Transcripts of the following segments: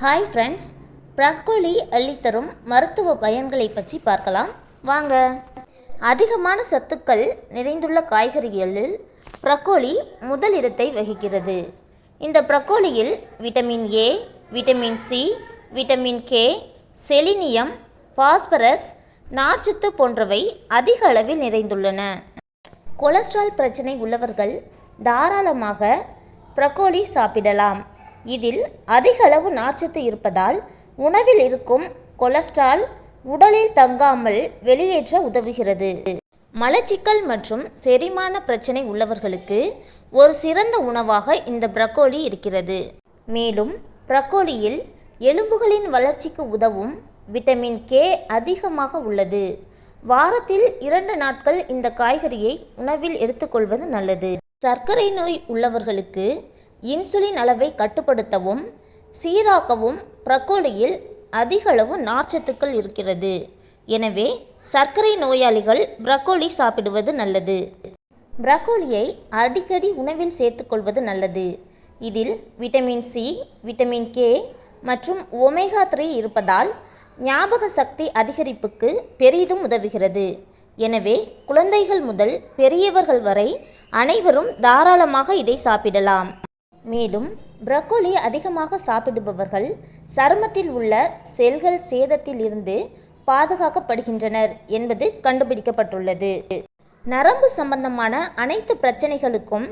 Hi friends broccoli அள்ளித்தரும் மருத்துவ பயன்களை பற்றி பார்க்கலாம். வாங்க. அதிகமான சத்துக்கள் நிறைந்துள்ள காய்கறிகளில் ப்ரக்கோலி முதலிடத்தை வகிக்கிறது. இந்த ப்ரக்கோலியில் vitamin A vitamin C vitamin K selenium phosphorus நார்ச்சத்து போன்றவை அதிக அளவில் நிறைந்துள்ளன. கொலஸ்ட்ரால் பிரச்சனை உள்ளவர்கள் தாராளமாக ப்ரக்கோலி சாப்பிடலாம். இதில் அதிக அளவு நார்ச்சத்து இருப்பதால் உணவில் இருக்கும் கொலஸ்ட்ரால் உடலில் தங்காமல் வெளியேற்ற உதவுகிறது. மலச்சிக்கல் மற்றும் செரிமான பிரச்சனை உள்ளவர்களுக்கு ஒரு சிறந்த உணவாக இந்த ப்ரக்கோலி இருக்கிறது. மேலும் ப்ரக்கோலியில் எலும்புகளின் வளர்ச்சிக்கு உதவும் விட்டமின் கே அதிகமாக உள்ளது. வாரத்தில் இரண்டு நாட்கள் இந்த காய்கறியை உணவில் எடுத்துக்கொள்வது நல்லது. சர்க்கரை நோய் உள்ளவர்களுக்கு இன்சுலின் அளவை கட்டுப்படுத்தவும் சீராக்கவும் ப்ரக்கோலியில் அதிகளவு நார்ச்சத்துக்கள் இருக்கிறது. எனவே சர்க்கரை நோயாளிகள் ப்ரக்கோலி சாப்பிடுவது நல்லது. ப்ரக்கோலியை அடிக்கடி உணவில் சேர்த்துக்கொள்வது நல்லது. இதில் விட்டமின் சி விட்டமின் கே மற்றும் ஒமேகா த்ரீ இருப்பதால் ஞாபக சக்தி அதிகரிப்புக்கு பெரிதும் உதவுகிறது. எனவே குழந்தைகள் முதல் பெரியவர்கள் வரை அனைவரும் தாராளமாக இதை சாப்பிடலாம். மேலும் ப்ரக்கோலி அதிகமாக சாப்பிடுபவர்கள் சருமத்தில் உள்ள செல்கள் சேதத்தில் இருந்து பாதுகாக்கப்படுகின்றனர் என்பது கண்டுபிடிக்கப்பட்டுள்ளது. நரம்பு சம்பந்தமான அனைத்து பிரச்சனைகளுக்கும்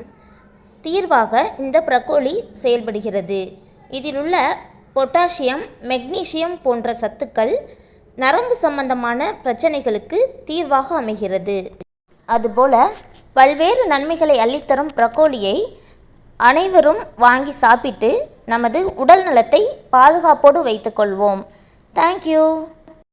தீர்வாக இந்த ப்ரக்கோலி செயல்படுகிறது. இதிலுள்ள பொட்டாசியம் மெக்னீசியம் போன்ற சத்துக்கள் நரம்பு சம்பந்தமான பிரச்சனைகளுக்கு தீர்வாக அமைகிறது. அதுபோல பல்வேறு நன்மைகளை அள்ளித்தரும் ப்ரக்கோலியை அனைவரும் வாங்கி சாப்பிட்டு நமது உடல் நலத்தை பாதுகாப்போடு வைத்துக்கொள்வோம். தேங்க்யூ